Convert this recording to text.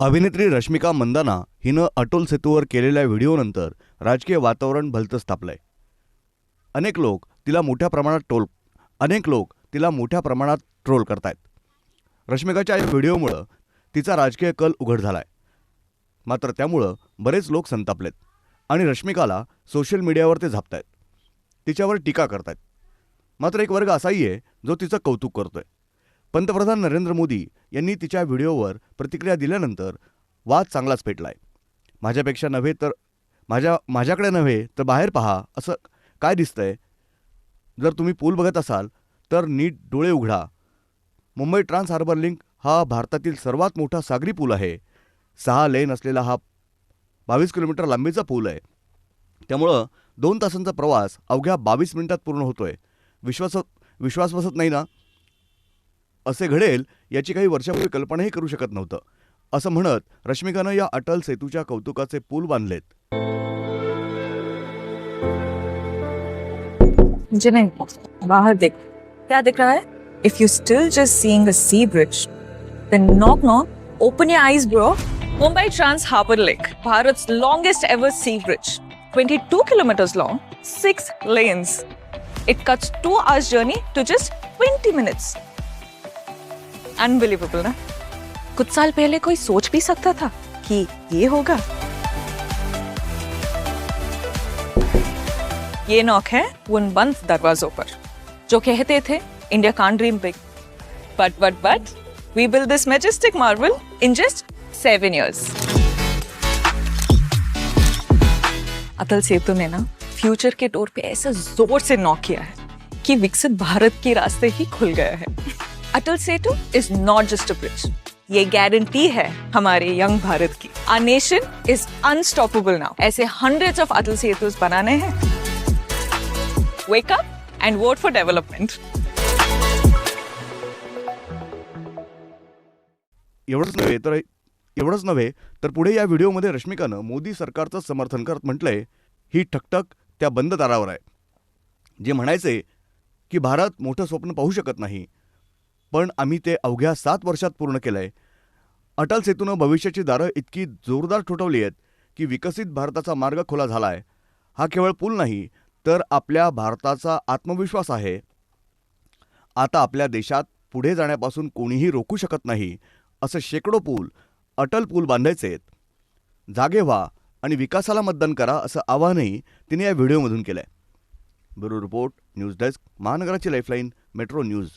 अभिनेत्री रश्मिका मंदाना हिनं अटोल सेतूवर केलेल्या व्हिडिओनंतर राजकीय वातावरण भलतंच तापलंय अनेक लोक तिला मोठ्या प्रमाणात टोल अनेक लोक तिला मोठ्या प्रमाणात ट्रोल करतायत. रश्मिकाच्या या व्हिडिओमुळं तिचा राजकीय कल उघड झालाय. मात्र त्यामुळं बरेच लोक संतापलेत आणि रश्मिकाला सोशल मीडियावर ते झापतायत. तिच्यावर टीका करतायत. मात्र एक वर्ग असाही आहे जो तिचं कौतुक करतोय. पंतप्रधान नरेंद्र मोदी यांनी तिच्या व्हिडिओवर प्रतिक्रिया दिल्यानंतर वाद चांगलाच पेटलाय. माझ्यापेक्षा नव्हे तर माझ्या माझ्याकडे नव्हे तर बाहेर पहा असं काय दिसतंय? जर तुम्ही पूल बघत असाल तर नीट डोळे उघडा. मुंबई ट्रान्स हार्बर लिंक हा भारतातील सर्वात मोठा सागरी पूल आहे. सहा लेन असलेला हा बावीस किलोमीटर लांबीचा पूल आहे. त्यामुळं दोन तासांचा प्रवास अवघ्या बावीस मिनिटात पूर्ण होतोय. विश्वास विश्वास बसत नाही ना? असे घडेल याची काही वर्षापूर्वी कल्पनाही करू शकत नव्हतं. असं म्हणत रश्मिकानं या अटल सेतूच्या कौतुकाचे पूल बांधलेत. म्हणजे मुझे नहीं बाहर देख. क्या दिख रहा है if you still just seeing a sea bridge then knock knock open your eyes bro Mumbai trans harbour link भारत's longest ever sea bridge 22 kilometers long 6 lanes. It cuts 2 hours journey to just 20 minutes. Unbelievable ना? कुछ साल पहले कोई सोच भी सकता था कि ये होगा? ये नॉक है उन बंद दरवाजों पर, जो कहते थे India can't dream big but but but we build this majestic marvel in just seven years Atal Setu ने ना फ्यूचर के डोर पे ऐसा ज़ोर से नॉक किया है कि विकसित भारत के रास्ते ही खुल गया है। Atal Setu is not just a bridge ये गारंटी है हमारे यंग भारत की। Our nation is unstoppable now ऐसे हंड्रेड्स ऑफ अटल सेतु बनाने हैं। Wake up up and for for development. एवढंच नव्हे तर एवढंच नव्हे तर पुढे या व्हिडिओमध्ये रश्मिकानं मोदी सरकारचं समर्थन करत म्हटलंय ही ठकठक त्या बंद दारावर आहे. जे म्हणायचे की भारत मोठं स्वप्न पाहू शकत नाही पण आम्ही ते अवघ्या सात वर्षात पूर्ण केलं आहे अटल सेतूनं भविष्याची दारं इतकी जोरदार ठोठवली आहेत की विकसित भारताचा मार्ग खुला झाला आहे हा केवळ पूल नाही तर आपल्या भारताचा आत्मविश्वास आहे. आता आपल्या देशात पुढे जाण्यापासून कोणीही रोखू शकत नाही असं शेकडो पूल अटल पूल बांधायचे आहेत. जागे व्हा आणि विकासाला मतदान करा असं आवाहनही तिने या व्हिडिओमधून केलं आहे ब्युरो रिपोर्ट न्यूज डेस्क महानगराची लाईफलाईन मेट्रो न्यूज.